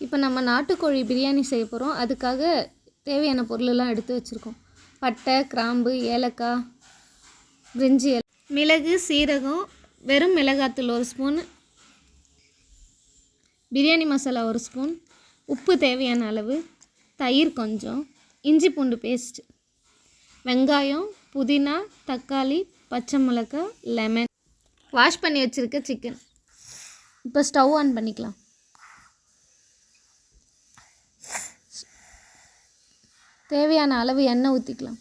இப்போ நம்ம நாட்டுக்கோழி பிரியாணி செய்ய போகிறோம் அதுக்காக தேவையான பொருளெல்லாம் எடுத்து வச்சுருக்கோம். பட்டை கிராம்பு ஏலக்காய் பிரிஞ்சி மிளகு சீரகம் வெறும் மிளகாத்தூள் ஒரு ஸ்பூன் பிரியாணி மசாலா ஒரு ஸ்பூன் உப்பு தேவையான அளவு தயிர் கொஞ்சம் இஞ்சி பூண்டு பேஸ்ட் வெங்காயம் புதினா தக்காளி பச்சை மிளகாய் லெமன் வாஷ் பண்ணி வச்சுருக்க சிக்கன் இப்போ ஸ்டவ் ஆன் பண்ணிக்கலாம். தேவையான அளவு எண்ணெய் ஊற்றிக்கலாம்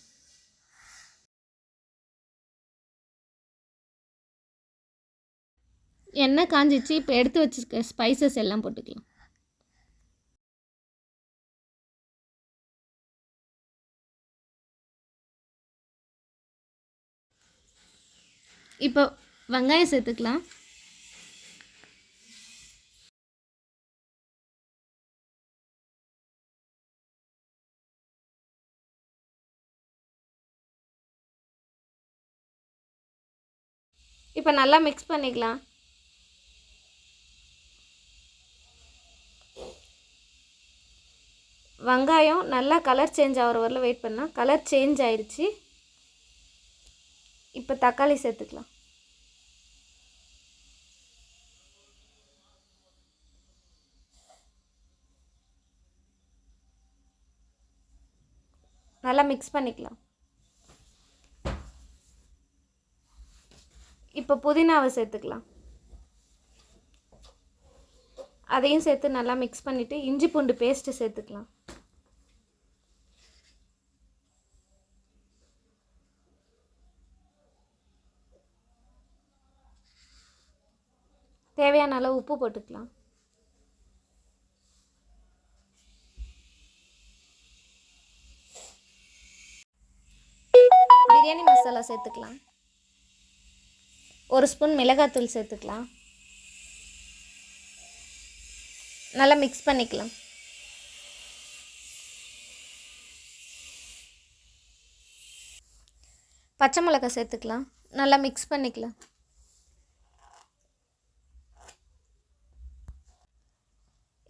எண்ணெய் காஞ்சிச்சு இப்போ எடுத்து வச்சிருக்க ஸ்பைசஸ் எல்லாம் போட்டுக்கலாம். இப்போ வெங்காயம் சேர்த்துக்கலாம். இப்போ நல்லா மிக்ஸ் பண்ணிக்கலாம். வெங்காயம் நல்லா கலர் சேஞ்ச் ஆகிற வரல வெயிட் பண்ணால் கலர் சேஞ்ச் ஆயிடுச்சு இப்போ தக்காளி சேர்த்துக்கலாம். நல்லா மிக்ஸ் பண்ணிக்கலாம். இப்போ புதினாவை சேர்த்துக்கலாம். அதையும் சேர்த்து நல்லா மிக்ஸ் பண்ணிவிட்டு இஞ்சி பூண்டு பேஸ்ட்டு சேர்த்துக்கலாம். தேவையான அளவு உப்பு போட்டுக்கலாம். பிரியாணி மசாலா சேர்த்துக்கலாம். ஒரு ஸ்பூன் மிளகாத்தூள் சேர்த்துக்கலாம். நல்லா மிக்ஸ் பண்ணிக்கலாம். பச்சை மிளகாய் சேர்த்துக்கலாம். நல்லா மிக்ஸ் பண்ணிக்கலாம்.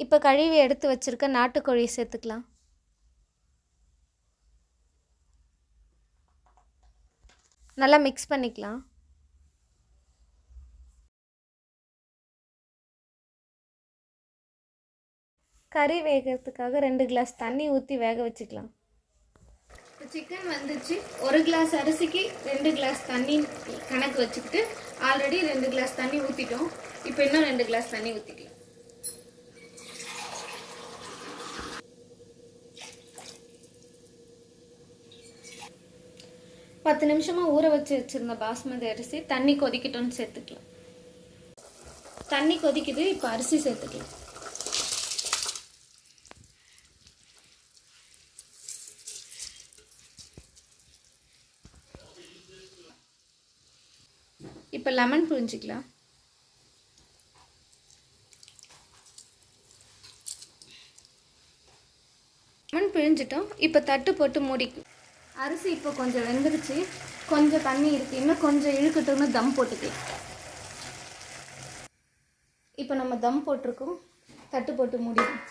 இப்போ கழுவி எடுத்து வச்சுருக்க நாட்டுக்கோழியை சேர்த்துக்கலாம். நல்லா மிக்ஸ் பண்ணிக்கலாம். கறி வேகிறதுக்காக ரெண்டு கிளாஸ் தண்ணி ஊற்றி வேக வச்சுக்கலாம். சிக்கன் வந்துச்சு. ஒரு கிளாஸ் அரிசிக்கு ரெண்டு கிளாஸ் தண்ணி கணக்கு வச்சுக்கிட்டு ஆல்ரெடி ரெண்டு கிளாஸ் தண்ணி ஊற்றிட்டோம் இப்போ இன்னும் ரெண்டு கிளாஸ் தண்ணி ஊற்றிக்கலாம் பத்து நிமிஷமாக ஊற வச்சு வச்சுருந்த பாஸ்மதி அரிசி தண்ணி கொதிக்கட்டும்னு சேர்த்துக்கலாம். தண்ணி கொதிக்குது இப்போ அரிசி சேர்த்துக்கலாம். இப்போ லெமன் புரிஞ்சிக்கலாம். லெமன் பிழிஞ்சிட்டோம் இப்போ தட்டு போட்டு மூடிக்கும் அரிசி இப்போ கொஞ்சம் வெந்துருச்சு. கொஞ்சம் தண்ணி இருக்குது இன்னும் கொஞ்சம் இழுக்கட்டும்னு தம் போட்டுக்கலாம் இப்போ நம்ம தம் போட்டிருக்கோம். தட்டு போட்டு மூடிடும்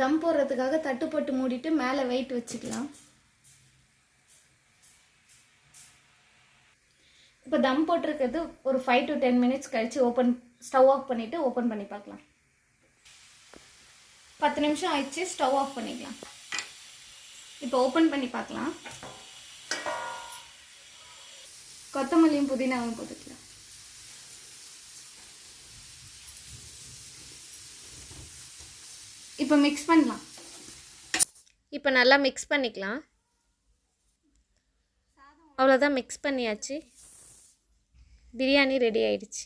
தம் போடுறதுக்காக தட்டு போட்டு மூடிட்டு மேலே வெயிட் வச்சுக்கலாம். இப்போ தம் போட்டிருக்கிறது ஒரு ஃபைவ் டு டென் மினிட்ஸ் கழித்து ஓப்பன் ஸ்டவ் ஆஃப் பண்ணிவிட்டு ஓப்பன் பண்ணி பார்க்கலாம். பத்து நிமிஷம் ஆயிடுச்சு ஸ்டவ் ஆஃப் பண்ணிக்கலாம். இப்போ ஓப்பன் பண்ணி பார்க்கலாம். கொத்தமல்லியும் புதினாவும் போட்டுக்கலாம். இப்போ மிக்ஸ் பண்ணலாம். இப்போ நல்லா மிக்ஸ் பண்ணிக்கலாம். அவ்வளோதான் மிக்ஸ் பண்ணியாச்சு. பிரியாணி ரெடி ஆயிடுச்சு.